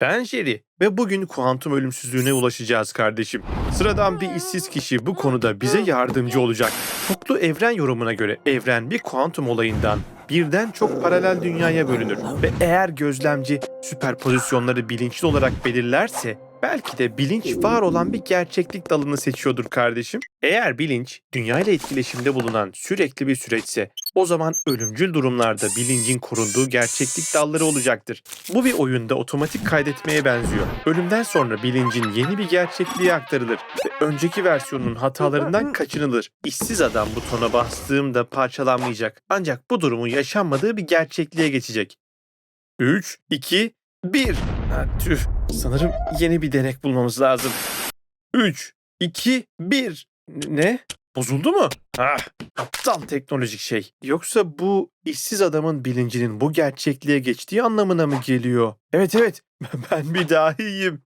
Ben Jerry ve bugün kuantum ölümsüzlüğüne ulaşacağız kardeşim. Sıradan bir işsiz kişi bu konuda bize yardımcı olacak. Çoklu evren yorumuna göre evren bir kuantum olayından birden çok paralel dünyaya bölünür ve eğer gözlemci süperpozisyonları bilinçli olarak belirlerse belki de bilinç var olan bir gerçeklik dalını seçiyordur kardeşim. Eğer bilinç dünyayla etkileşimde bulunan sürekli bir süreçse o zaman ölümcül durumlarda bilincin korunduğu gerçeklik dalları olacaktır. Bu bir oyunda otomatik kaydetmeye benziyor. Ölümden sonra bilincin yeni bir gerçekliğe aktarılır ve önceki versiyonun hatalarından kaçınılır. İşsiz adam butona bastığımda parçalanmayacak. Ancak bu durumun yaşanmadığı bir gerçekliğe geçecek. 3, 2, 1. Tüh. Sanırım yeni bir denek bulmamız lazım. 3, 2, 1. Ne? Bozuldu mu? Ah, aptal teknolojik şey. Yoksa bu işsiz adamın bilincinin bu gerçekliğe geçtiği anlamına mı geliyor? Evet evet, ben bir dahiyim.